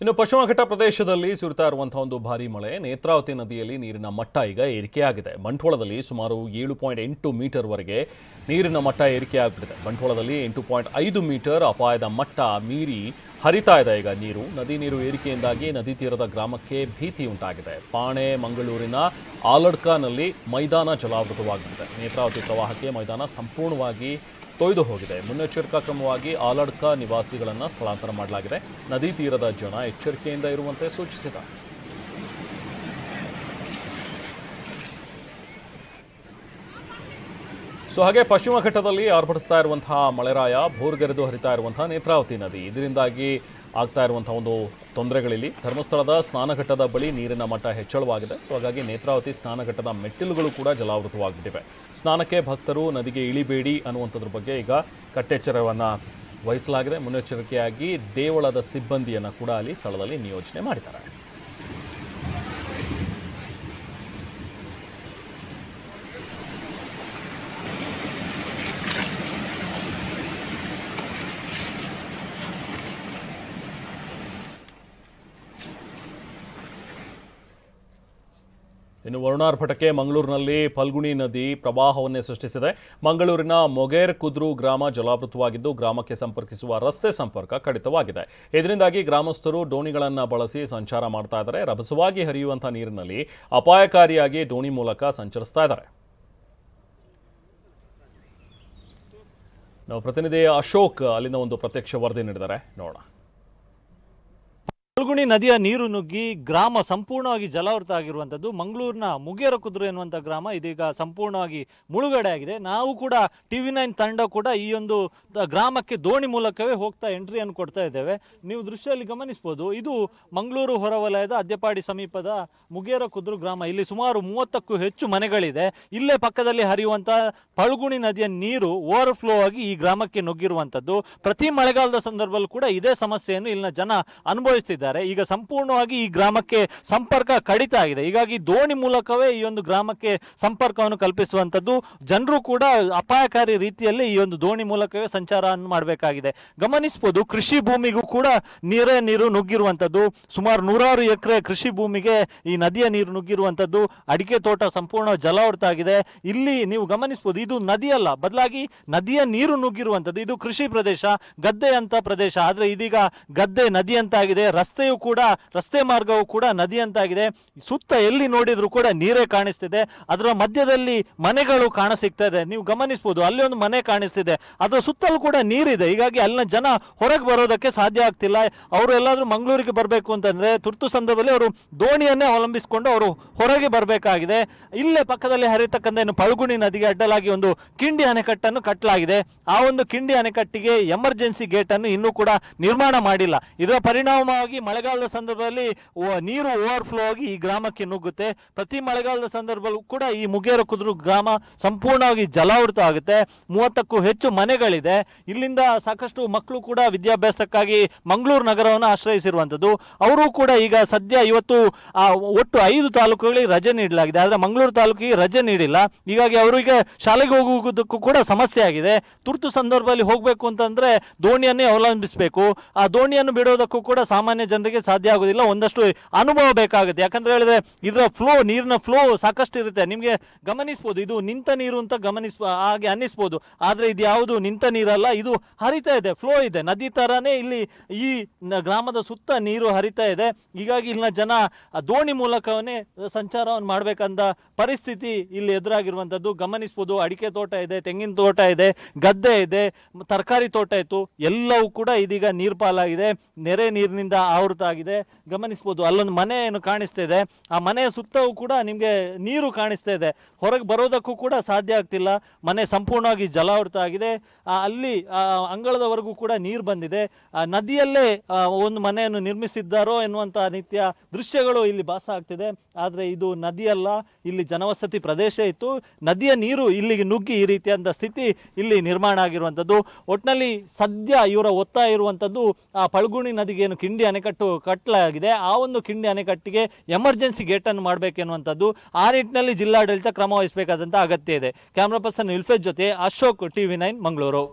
ಇನ್ನು ಪಶ್ಚಿಮ ಘಟ್ಟ ಪ್ರದೇಶದಲ್ಲಿ ಸುರಿತಾ ಇರುವಂತಹ ಒಂದು ಭಾರಿ ಮಳೆ. ನೇತ್ರಾವತಿ ನದಿಯಲ್ಲಿ ನೀರಿನ ಮಟ್ಟ ಈಗ ಏರಿಕೆಯಾಗಿದೆ. ಬಂಟ್ವಾಳದಲ್ಲಿ ಸುಮಾರು ಏಳು ಪಾಯಿಂಟ್ ಎಂಟು ಮೀಟರ್ವರೆಗೆ ನೀರಿನ ಮಟ್ಟ ಏರಿಕೆಯಾಗ್ಬಿಟ್ಟಿದೆ. ಬಂಟ್ವಾಳದಲ್ಲಿ ಎಂಟು ಪಾಯಿಂಟ್ ಐದು ಮೀಟರ್ ಅಪಾಯದ ಮಟ್ಟ ಮೀರಿ ಹರಿತಾ ಇದೆ. ಈಗ ನೀರು, ನದಿ ನೀರು ಏರಿಕೆಯಿಂದಾಗಿ ನದಿ ತೀರದ ಗ್ರಾಮಕ್ಕೆ ಭೀತಿ ಉಂಟಾಗಿದೆ. ಪಾಣೆ, ಮಂಗಳೂರಿನ ಆಲಡ್ಕನಲ್ಲಿ ಮೈದಾನ ಜಲಾವೃತವಾಗಿದೆ ನೇತ್ರಾವತಿ ಪ್ರವಾಹಕ್ಕೆ ಮೈದಾನ ಸಂಪೂರ್ಣವಾಗಿ ತೊಯ್ದು ಹೋಗಿದೆ. ಮುನ್ನೆಚ್ಚರಿಕಾ ಕ್ರಮವಾಗಿ ಆಲಡ್ಕ ನಿವಾಸಿಗಳನ್ನು ಸ್ಥಳಾಂತರ ಮಾಡಲಾಗಿದೆ. ನದಿ ತೀರದ ಜನ ಎಚ್ಚರಿಕೆಯಿಂದ ಇರುವಂತೆ ಸೂಚಿಸಿದ್ದಾರೆ ಸೊ ಹಾಗೆ ಪಶ್ಚಿಮ ಘಟ್ಟದಲ್ಲಿ ಆರ್ಭಟಿಸ್ತಾ ಇರುವಂತಹ ಮಳೆರಾಯ, ಭೋರ್ಗರೆದು ಹರಿತಾ ಇರುವಂತಹ ನೇತ್ರಾವತಿ ನದಿ. ಇದರಿಂದಾಗಿ ಆಗ್ತಾ ಇರುವಂತಹ ಒಂದು ತೊಂದರೆಗಳಲ್ಲಿ ಧರ್ಮಸ್ಥಳದ ಸ್ನಾನಘಟ್ಟದ ಬಳಿ ನೀರಿನ ಮಟ್ಟ ಹೆಚ್ಚಳವಾಗಿದೆ. ಸೊ ಹಾಗಾಗಿ ನೇತ್ರಾವತಿ ಸ್ನಾನಘಟ್ಟದ ಮೆಟ್ಟಿಲುಗಳು ಕೂಡ ಜಲಾವೃತವಾಗಿಬಿಟ್ಟಿವೆ ಸ್ನಾನಕ್ಕೆ ಭಕ್ತರು ನದಿಗೆ ಇಳಿಬೇಡಿ ಅನ್ನುವಂಥದ್ರ ಬಗ್ಗೆ ಈಗ ಕಟ್ಟೆಚ್ಚರವನ್ನು ವಹಿಸಲಾಗಿದೆ. ಮುನ್ನೆಚ್ಚರಿಕೆಯಾಗಿ ದೇವಳದ ಸಿಬ್ಬಂದಿಯನ್ನು ಕೂಡ ಅಲ್ಲಿ ಸ್ಥಳದಲ್ಲಿ ನಿಯೋಜನೆ ಮಾಡಿದ್ದಾರೆ. ಇನ್ನು ವರುಣಾರ್ಭಟಕ್ಕೆ ಮಂಗಳೂರಿನಲ್ಲಿ ಫಲ್ಗುಣಿ ನದಿ ಪ್ರವಾಹವನ್ನೇ ಸೃಷ್ಟಿಸಿದೆ. ಮಂಗಳೂರಿನ ಮೊಗೇರ್ ಕುದ್ರು ಗ್ರಾಮ ಜಲಾವೃತವಾಗಿದ್ದು, ಗ್ರಾಮಕ್ಕೆ ಸಂಪರ್ಕಿಸುವ ರಸ್ತೆ ಸಂಪರ್ಕ ಕಡಿತವಾಗಿದೆ. ಇದರಿಂದಾಗಿ ಗ್ರಾಮಸ್ಥರು ದೋಣಿಗಳನ್ನು ಬಳಸಿ ಸಂಚಾರ ಮಾಡ್ತಾ ಇದ್ದಾರೆ. ರಭಸವಾಗಿ ಹರಿಯುವಂಥ ನೀರಿನಲ್ಲಿ ಅಪಾಯಕಾರಿಯಾಗಿ ದೋಣಿ ಮೂಲಕ ಸಂಚರಿಸ್ತಾ ಇದ್ದಾರೆ. ನಾವು ಪ್ರತಿನಿಧಿ ಅಶೋಕ್ ಅಲ್ಲಿಂದ ಒಂದು ಪ್ರತ್ಯಕ್ಷ ವರದಿ ನೀಡಿದ್ದಾರೆ. ನೋಡೋಣ. ಫಲ್ಗುಣಿ ನದಿಯ ನೀರು ನುಗ್ಗಿ ಗ್ರಾಮ ಸಂಪೂರ್ಣವಾಗಿ ಜಲಾವೃತ ಆಗಿರುವಂಥದ್ದು ಮಂಗಳೂರಿನ ಮುಗೇರ ಕುದುರೆ ಎನ್ನುವಂಥ ಗ್ರಾಮ ಇದೀಗ ಸಂಪೂರ್ಣವಾಗಿ ಮುಳುಗಡೆ ಆಗಿದೆ. ನಾವು ಕೂಡ ಟಿ ವಿ ನೈನ್ ತಂಡ ಕೂಡ ಈ ಒಂದು ಗ್ರಾಮಕ್ಕೆ ದೋಣಿ ಮೂಲಕವೇ ಹೋಗ್ತಾ ಎಂಟ್ರಿಯನ್ನು ಕೊಡ್ತಾ ಇದ್ದೇವೆ. ನೀವು ದೃಶ್ಯದಲ್ಲಿ ಗಮನಿಸ್ಬೋದು ಇದು ಮಂಗಳೂರು ಹೊರವಲಯದ ಅದ್ಯಪಾಡಿ ಸಮೀಪದ ಮುಗೇರ ಕುದುರು ಗ್ರಾಮ. ಇಲ್ಲಿ ಸುಮಾರು ಮೂವತ್ತಕ್ಕೂ ಹೆಚ್ಚು ಮನೆಗಳಿದೆ. ಇಲ್ಲೇ ಪಕ್ಕದಲ್ಲಿ ಹರಿಯುವಂಥ ಪಳ್ಗುಣಿ ನದಿಯ ನೀರು ಓವರ್ಫ್ಲೋ ಆಗಿ ಈ ಗ್ರಾಮಕ್ಕೆ ನುಗ್ಗಿರುವಂಥದ್ದು ಪ್ರತಿ ಮಳೆಗಾಲದ ಸಂದರ್ಭದಲ್ಲೂ ಕೂಡ ಇದೇ ಸಮಸ್ಯೆಯನ್ನು ಇಲ್ಲಿನ ಜನ ಅನುಭವಿಸ್ತಿದ್ದಾರೆ. ಈಗ ಸಂಪೂರ್ಣವಾಗಿ ಈ ಗ್ರಾಮಕ್ಕೆ ಸಂಪರ್ಕ ಕಡಿತ ಆಗಿದೆ. ಹೀಗಾಗಿ ದೋಣಿ ಮೂಲಕವೇ ಈ ಒಂದು ಗ್ರಾಮಕ್ಕೆ ಸಂಪರ್ಕವನ್ನು ಕಲ್ಪಿಸುವಂಥದ್ದು. ಜನರು ಕೂಡ ಅಪಾಯಕಾರಿ ರೀತಿಯಲ್ಲಿ ಈ ಒಂದು ದೋಣಿ ಮೂಲಕವೇ ಸಂಚಾರವನ್ನು ಮಾಡಬೇಕಾಗಿದೆ. ಗಮನಿಸಬಹುದು ಕೃಷಿ ಭೂಮಿಗೂ ಕೂಡ ನೀರೇ ನೀರು ನುಗ್ಗಿರುವಂಥದ್ದು. ಸುಮಾರು ನೂರಾರು ಎಕರೆ ಕೃಷಿ ಭೂಮಿಗೆ ಈ ನದಿಯ ನೀರು ನುಗ್ಗಿರುವಂಥದ್ದು. ಅಡಿಕೆ ತೋಟ ಸಂಪೂರ್ಣ ಜಲಾವೃತ ಆಗಿದೆ ಇಲ್ಲಿ ನೀವು ಗಮನಿಸಬಹುದು ಇದು ನದಿಯಲ್ಲ, ಬದಲಾಗಿ ನದಿಯ ನೀರು ನುಗ್ಗಿರುವಂಥದ್ದು. ಇದು ಕೃಷಿ ಪ್ರದೇಶ ಗದ್ದೆ ಅಂತ ಪ್ರದೇಶ. ಆದರೆ ಇದೀಗ ಗದ್ದೆ ನದಿ ಅಂತಾಗಿದೆ ರಸ್ತೆಯು ಕೂಡ, ರಸ್ತೆ ಮಾರ್ಗವು ಕೂಡ ನದಿ ಅಂತಾಗಿದೆ. ಸುತ್ತ ಎಲ್ಲಿ ನೋಡಿದ್ರು ಕೂಡ ನೀರೇ ಕಾಣಿಸ್ತಿದೆ. ಅದರ ಮಧ್ಯದಲ್ಲಿ ಮನೆಗಳು ಕಾಣಸಿಗ್ತಾ ಇದೆ ನೀವು ಗಮನಿಸಬಹುದು ಅಲ್ಲಿ ಒಂದು ಮನೆ ಕಾಣಿಸ್ತಿದೆ. ಅದರ ಸುತ್ತಲೂ ಕೂಡ ನೀರಿದೆ. ಹೀಗಾಗಿ ಅಲ್ಲಿನ ಜನ ಹೊರಗೆ ಬರೋದಕ್ಕೆ ಸಾಧ್ಯ ಆಗ್ತಿಲ್ಲ. ಅವರು ಎಲ್ಲಾದ್ರೂ ಮಂಗಳೂರಿಗೆ ಬರಬೇಕು ಅಂತಂದ್ರೆ ತುರ್ತು ಸಂದರ್ಭದಲ್ಲಿ ಅವರು ದೋಣಿಯನ್ನೇ ಅವಲಂಬಿಸಿಕೊಂಡು ಅವರು ಹೊರಗೆ ಬರಬೇಕಾಗಿದೆ. ಇಲ್ಲೇ ಪಕ್ಕದಲ್ಲಿ ಹರಿತಕ್ಕಂಥ ಏನು ಪಳಗುಣಿ ನದಿಗೆ ಅಡ್ಡಲಾಗಿ ಒಂದು ಕಿಂಡಿ ಅಣೆಕಟ್ಟನ್ನು ಕಟ್ಟಲಾಗಿದೆ ಆ ಒಂದು ಕಿಂಡಿ ಅಣೆಕಟ್ಟಿಗೆ ಎಮರ್ಜೆನ್ಸಿ ಗೇಟ್ ಅನ್ನು ಇನ್ನೂ ಕೂಡ ನಿರ್ಮಾಣ ಮಾಡಿಲ್ಲ. ಇದರ ಪರಿಣಾಮವಾಗಿ ಮಳೆಗಾಲದ ಸಂದರ್ಭದಲ್ಲಿ ನೀರು ನೀರು ಓವರ್ಫ್ಲೋ ಆಗಿ ಈ ಗ್ರಾಮಕ್ಕೆ ನುಗ್ಗುತ್ತೆ. ಪ್ರತಿ ಮಳೆಗಾಲದ ಸಂದರ್ಭದಲ್ಲೂ ಕೂಡ ಈ ಮುಗೇರ ಕುದುರು ಗ್ರಾಮ ಸಂಪೂರ್ಣವಾಗಿ ಜಲಾವೃತ ಆಗುತ್ತೆ. ಮೂವತ್ತಕ್ಕೂ ಹೆಚ್ಚು ಮನೆಗಳಿದೆ. ಇಲ್ಲಿಂದ ಸಾಕಷ್ಟು ಮಕ್ಕಳು ಕೂಡ ವಿದ್ಯಾಭ್ಯಾಸಕ್ಕಾಗಿ ಮಂಗಳೂರು ನಗರವನ್ನು ಆಶ್ರಯಿಸಿರುವಂಥದ್ದು. ಅವರು ಕೂಡ ಈಗ ಸದ್ಯ ಇವತ್ತು ಆ, ಒಟ್ಟು ಐದು ತಾಲೂಕುಗಳಿಗೆ ರಜೆ ನೀಡಲಾಗಿದೆ. ಆದರೆ ಮಂಗಳೂರು ತಾಲೂಕಿಗೆ ರಜೆ ನೀಡಿಲ್ಲ. ಹೀಗಾಗಿ ಅವರಿಗೆ ಶಾಲೆಗೆ ಹೋಗುವುದಕ್ಕೂ ಕೂಡ ಸಮಸ್ಯೆ ಆಗಿದೆ. ತುರ್ತು ಸಂದರ್ಭದಲ್ಲಿ ಹೋಗಬೇಕು ಅಂತಂದ್ರೆ ದೋಣಿಯನ್ನೇ ಅವಲಂಬಿಸಬೇಕು. ಆ ದೋಣಿಯನ್ನು ಬಿಡೋದಕ್ಕೂ ಕೂಡ ಸಾಮಾನ್ಯ ಜನರಿಗೆ ಸಾಧ್ಯ ಆಗೋದಿಲ್ಲ ಒಂದಷ್ಟು ಅನುಭವ ಬೇಕಾಗುತ್ತೆ. ಯಾಕಂದ್ರೆ ಹೇಳಿದ್ರೆ, ಇದರ ಫ್ಲೋ ನೀರಿನ ಫ್ಲೋ ಸಾಕಷ್ಟು ಇರುತ್ತೆ. ನಿಮಗೆ ಗಮನಿಸ್ಬೋದು, ಇದು ನಿಂತ ನೀರು ಅಂತ ಗಮನಿಸ್ ಹಾಗೆ ಅನ್ನಿಸ್ಬೋದು. ಆದರೆ ಇದು ಯಾವುದು ನಿಂತ ನೀರಲ್ಲ, ಇದು ಹರಿತಾ ಇದೆ ಫ್ಲೋ ಇದೆ. ನದಿ ತರಾನೇ ಇಲ್ಲಿ ಈ ಗ್ರಾಮದ ಸುತ್ತ ನೀರು ಹರಿತಾ ಇದೆ. ಹೀಗಾಗಿ ಇಲ್ಲಿನ ಜನ ದೋಣಿ ಮೂಲಕವನ್ನೇ ಸಂಚಾರವನ್ನು ಮಾಡಬೇಕಂತ ಪರಿಸ್ಥಿತಿ ಇಲ್ಲಿ ಎದುರಾಗಿರುವಂಥದ್ದು. ಗಮನಿಸ್ಬೋದು, ಅಡಿಕೆ ತೋಟ ಇದೆ, ತೆಂಗಿನ ತೋಟ ಇದೆ, ಗದ್ದೆ ಇದೆ, ತರಕಾರಿ ತೋಟ ಇತ್ತು. ಎಲ್ಲವೂ ಕೂಡ ಇದೀಗ ನೀರ್ಪಾಲಾಗಿದೆ. ನೆರೆ ನೀರಿನಿಂದ ಆವೃತ ಆಗಿದೆ ಗಮನಿಸ್ಬೋದು, ಅಲ್ಲೊಂದು ಮನೆ ಏನು ಕಾಣಿಸ್ತಾ ಇದೆ. ಆ ಮನೆಯ ಸುತ್ತವೂ ಕೂಡ ನಿಮಗೆ ನೀರು ಕಾಣಿಸ್ತಾ ಇದೆ. ಹೊರಗೆ ಬರೋದಕ್ಕೂ ಕೂಡ ಸಾಧ್ಯ ಆಗ್ತಿಲ್ಲ. ಮನೆ ಸಂಪೂರ್ಣವಾಗಿ ಜಲಾವೃತ ಆಗಿದೆ. ಅಲ್ಲಿ ಅಂಗಳದವರೆಗೂ ಕೂಡ ನೀರು ಬಂದಿದೆ. ನದಿಯಲ್ಲೇ ಒಂದು ಮನೆಯನ್ನು ನಿರ್ಮಿಸಿದ್ದಾರೋ ಎನ್ನುವಂಥ ನಿತ್ಯ ದೃಶ್ಯಗಳು ಇಲ್ಲಿ ಭಾಸ ಆಗ್ತಿದೆ. ಆದರೆ ಇದು ನದಿಯಲ್ಲ, ಇಲ್ಲಿ ಜನವಸತಿ ಪ್ರದೇಶ ಇತ್ತು. ನದಿಯ ನೀರು ಇಲ್ಲಿಗೆ ನುಗ್ಗಿ ಈ ರೀತಿಯಾದ ಸ್ಥಿತಿ ಇಲ್ಲಿ ನಿರ್ಮಾಣ ಆಗಿರುವಂಥದ್ದು. ಒಟ್ಟಿನಲ್ಲಿ ಸದ್ಯ ಇವರ ಒತ್ತಾಯ ಇರುವಂಥದ್ದು, ಆ, ಪಳಗುಣಿ ನದಿಗೆ ಏನು ಕಿಂಡಿ ಅಣೆಕಟ್ಟು ಕಟ್ಟಲಾಗಿದೆ ಆ ಒಂದು ಕಿಂಡಿ ಅಣೆಕಟ್ಟಿಗೆ ಎಮರ್ಜೆನ್ಸಿ ಗೇಟನ್ನು ಮಾಡಬೇಕೆನ್ನುವಂಥದ್ದು ಆ ನಿಟ್ಟಿನಲ್ಲಿ ಜಿಲ್ಲಾಡಳಿತ ಕ್ರಮ ವಹಿಸಬೇಕಾದಂಥ ಅಗತ್ಯ ಇದೆ. ಕ್ಯಾಮ್ರಾ ಪರ್ಸನ್ ಇಲ್ಫೇಜ್ ಜೊತೆ ಅಶೋಕ್ ಟಿವಿ ನೈನ್, ಮಂಗಳೂರು.